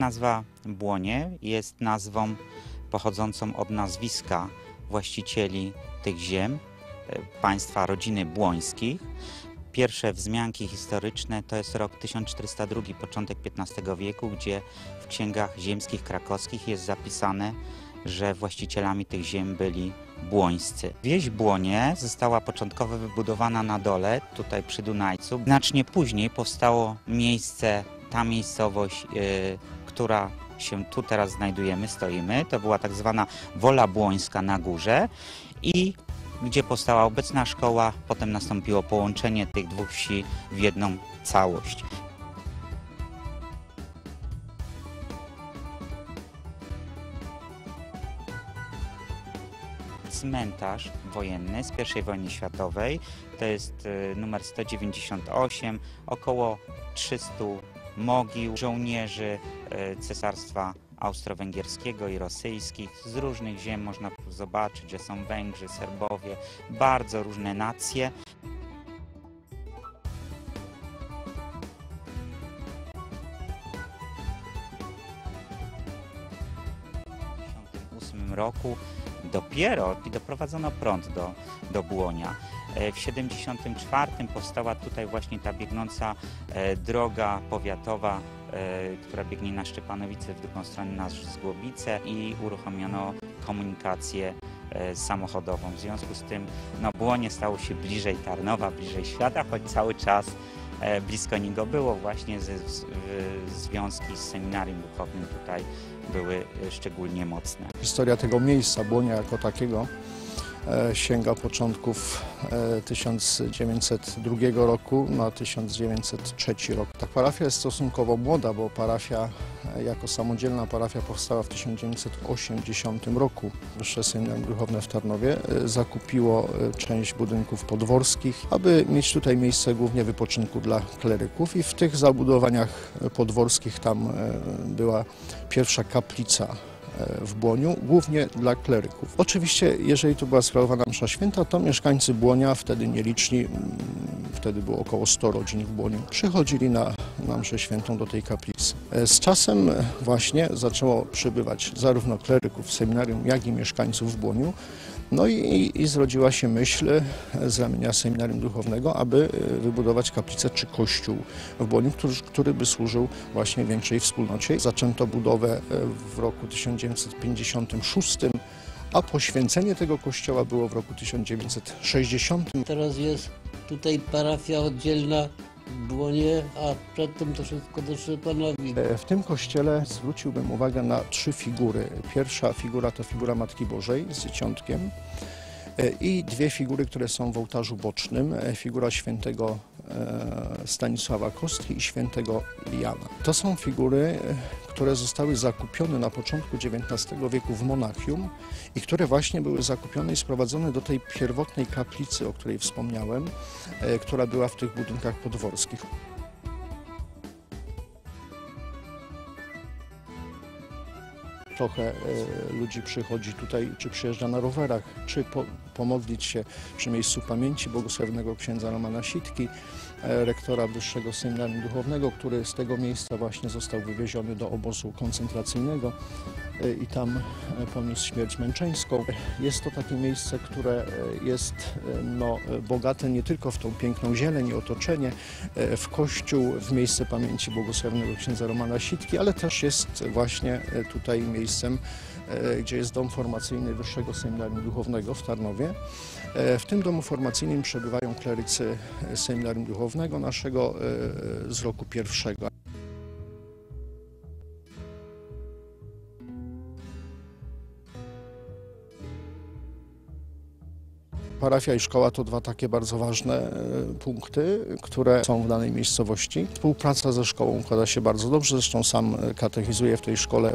Nazwa Błonie jest nazwą pochodzącą od nazwiska właścicieli tych ziem, e, państwa rodziny Błońskich. Pierwsze wzmianki historyczne to jest rok 1402, początek XV wieku, gdzie w księgach ziemskich krakowskich jest zapisane, że właścicielami tych ziem byli Błońscy. Wieś Błonie została początkowo wybudowana na dole, tutaj przy Dunajcu. Znacznie później powstało miejsce, ta miejscowość, yy, która się tu teraz znajdujemy, stoimy. To była tak zwana Wola Błońska na górze i gdzie powstała obecna szkoła, potem nastąpiło połączenie tych dwóch wsi w jedną całość. Cmentarz wojenny z I wojny światowej, to jest y, numer 198, około 300 mogił żołnierzy y, cesarstwa austro-węgierskiego i rosyjskich. Z różnych ziem można zobaczyć, że są Węgrzy, Serbowie, bardzo różne nacje. W 1958 roku dopiero doprowadzono prąd do, do Błonia. E, W 74 powstała tutaj właśnie ta biegnąca e, droga powiatowa, e, która biegnie na Szczepanowice w drugą stronę na Zgłobice i uruchomiono komunikację samochodową. W związku z tym no, Błonie stało się bliżej Tarnowa, bliżej świata, choć cały czas blisko niego było właśnie ze, z, związki z seminarium duchownym tutaj były e, szczególnie mocne. Historia tego miejsca, Błonia jako takiego, e, sięga początków e, 1902 roku na 1903 rok. Ta parafia jest stosunkowo młoda, bo parafia e, jako samodzielna parafia powstała w 1980 roku. Wyższe Seminarium Duchowne w Tarnowie e, zakupiło e, część budynków podworskich, aby mieć tutaj miejsce głównie wypoczynku dla kleryków i w tych zabudowaniach e, podworskich tam e, była pierwsza kaplica e, w Błoniu, głównie dla kleryków. Oczywiście, jeżeli tu była sprawowana msza święta, to mieszkańcy Błonia, wtedy nieliczni, mm, wtedy było około 100 rodzin w Błoniu, przychodzili na, na mszę świętą do tej kaplicy. E, Z czasem e, właśnie zaczęło przybywać zarówno kleryków w seminarium, jak i mieszkańców w Błoniu. No i, i, zrodziła się myśl e, z ramienia seminarium duchownego, aby e, wybudować kaplicę czy kościół w Błoniu, który, który by służył właśnie większej wspólnocie. Zaczęto budowę e, w roku 1956, a poświęcenie tego kościoła było w roku 1960. Teraz jest tutaj parafia oddzielna A przedtem to wszystko do Szczepanowi. E, W tym kościele zwróciłbym uwagę na trzy figury. Pierwsza figura to figura Matki Bożej z dzieciątkiem i dwie figury, które są w ołtarzu bocznym. E, Figura świętego e, Stanisława Kostki i świętego Jana. To są figury, e, które zostały zakupione na początku XIX wieku w Monachium i które właśnie były zakupione i sprowadzone do tej pierwotnej kaplicy, o której wspomniałem, e, która była w tych budynkach podworskich. Trochę e, ludzi przychodzi tutaj, czy przyjeżdża na rowerach, czy po, pomodlić się przy miejscu pamięci błogosławionego księdza Romana Sitki, rektora Wyższego Seminarium Duchownego, który z tego miejsca właśnie został wywieziony do obozu koncentracyjnego e, i tam e, poniósł śmierć męczeńską. Jest to takie miejsce, które e, jest e, no, e, bogate nie tylko w tą piękną zieleń i otoczenie, e, w kościół, w miejsce pamięci błogosławionego księdza Romana Sitki, ale też jest właśnie e, tutaj miejscem, e, gdzie jest dom formacyjny Wyższego Seminarium Duchownego w Tarnowie. E, W tym domu formacyjnym przebywają klerycy e, Seminarium Duchownego naszego e, z roku pierwszego. Parafia i szkoła to dwa takie bardzo ważne e, punkty, które są w danej miejscowości. Współpraca ze szkołą układa się bardzo dobrze, zresztą sam e, katechizuję w tej szkole.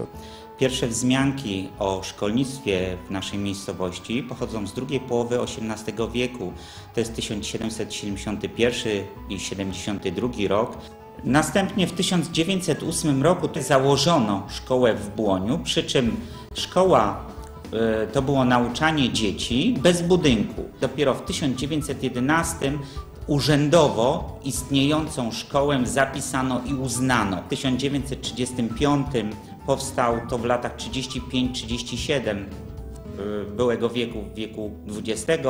Pierwsze wzmianki o szkolnictwie w naszej miejscowości pochodzą z drugiej połowy XVIII wieku. To jest 1771 i 72 rok. Następnie w 1908 roku założono szkołę w Błoniu, przy czym szkoła to było nauczanie dzieci bez budynku. Dopiero w 1911 Urzędowo istniejącą szkołę zapisano i uznano. W 1935 powstał to w latach 35-37 y, byłego wieku, wieku XX.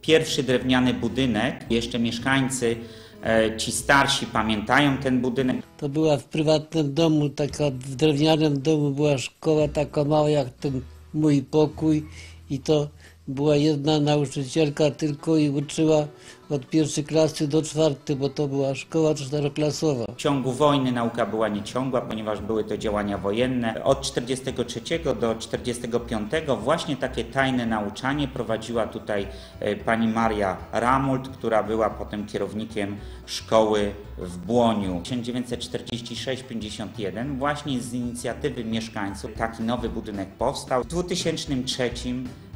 Pierwszy drewniany budynek, jeszcze mieszkańcy, e, ci starsi pamiętają ten budynek. To była w prywatnym domu, taka w drewnianym domu była szkoła taka mała jak ten mój pokój. I to była jedna nauczycielka tylko i uczyła od pierwszej klasy do czwartej, bo to była szkoła czteroklasowa. W ciągu wojny nauka była nieciągła, ponieważ były to działania wojenne. Od 1943 do 1945 właśnie takie tajne nauczanie prowadziła tutaj e, pani Maria Ramult, która była potem kierownikiem szkoły w Błoniu. 1946-51 właśnie z inicjatywy mieszkańców taki nowy budynek powstał. W 2003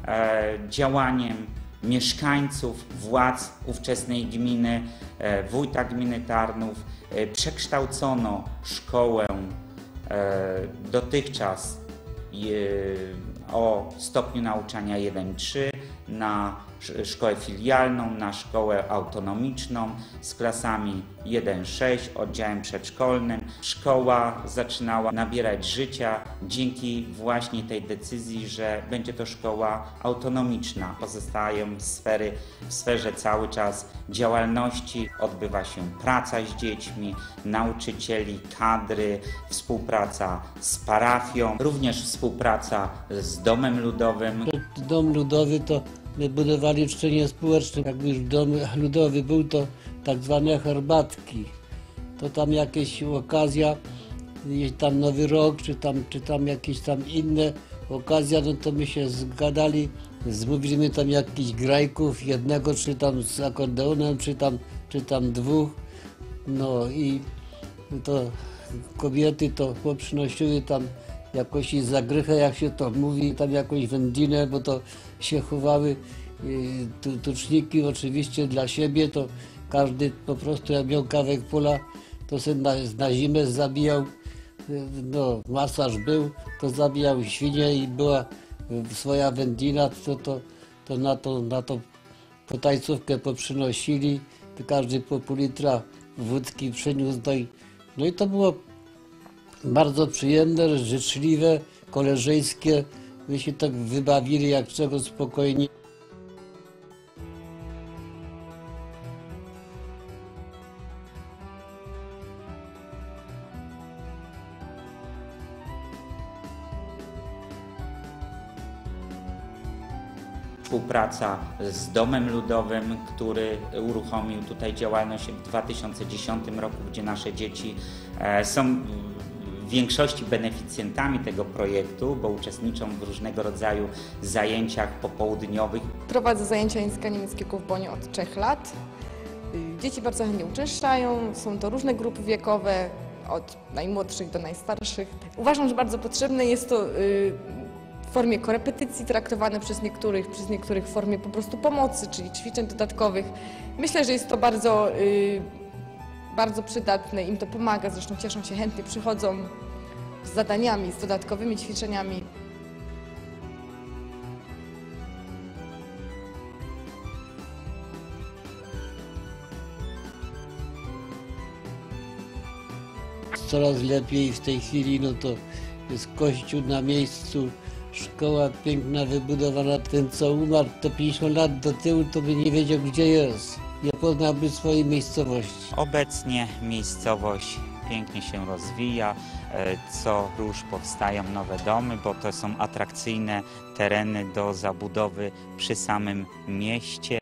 e, działaniem mieszkańców, władz ówczesnej gminy, e, wójta gminy Tarnów, e, przekształcono szkołę e, dotychczas o stopniu nauczania 1-3 na sz- szkołę filialną, na szkołę autonomiczną z klasami 1-6, oddziałem przedszkolnym. Szkoła zaczynała nabierać życia dzięki właśnie tej decyzji, że będzie to szkoła autonomiczna. Pozostają sfery, w sferze cały czas działalności, odbywa się praca z dziećmi, nauczycieli, kadry, współpraca z parafią, również współpraca z domem ludowym, Dom ludowy to my budowali w szczenie społecznym. Jak już dom ludowy był, to tak zwane herbatki. To tam jakieś okazja, tam Nowy Rok, czy tam, czy tam jakieś tam inne okazja, no to my się zgadali, zmówiliśmy tam jakichś grajków, jednego czy tam z akordeonem, czy tam, czy tam dwóch. No i to kobiety to poprzynosiły tam jakoś zagrychę, jak się to mówi, tam jakąś wędzinę, bo to się chowały y, tu, tuczniki oczywiście dla siebie, to każdy po prostu jak miał kawałek pola, to sobie na, na zimę zabijał, y, no masaż był, to zabijał świnie i była y, swoja wędlina, to, to, to na to, na to potajcówkę poprzynosili, każdy po pół litra wódki przyniósł, no i, no i to było bardzo przyjemne, życzliwe, koleżeńskie. My się tak wybawili jak czego spokojnie. Współpraca z Domem Ludowym, który uruchomił tutaj działalność w 2010 roku, gdzie nasze dzieci e, są w większości beneficjentami tego projektu, bo uczestniczą w różnego rodzaju zajęciach popołudniowych. Prowadzę zajęcia języka niemieckiego w Bonie od 3 lat. Dzieci bardzo chętnie uczęszczają, są to różne grupy wiekowe, od najmłodszych do najstarszych. Uważam, że bardzo potrzebne jest to y, w formie korepetycji traktowane przez niektórych, przez niektórych w formie po prostu pomocy, czyli ćwiczeń dodatkowych. Myślę, że jest to bardzo, y, bardzo przydatne, im to pomaga, zresztą cieszą się, chętnie przychodzą z zadaniami, z dodatkowymi ćwiczeniami. Coraz lepiej w tej chwili, no to jest kościół na miejscu, szkoła piękna, wybudowana. Ten, co umarł to 50 lat do tyłu, to by nie wiedział, gdzie jest. Nie poznałby swojej miejscowości. Obecnie miejscowość pięknie się rozwija, e, co róż powstają nowe domy, bo to są atrakcyjne tereny do zabudowy przy samym mieście.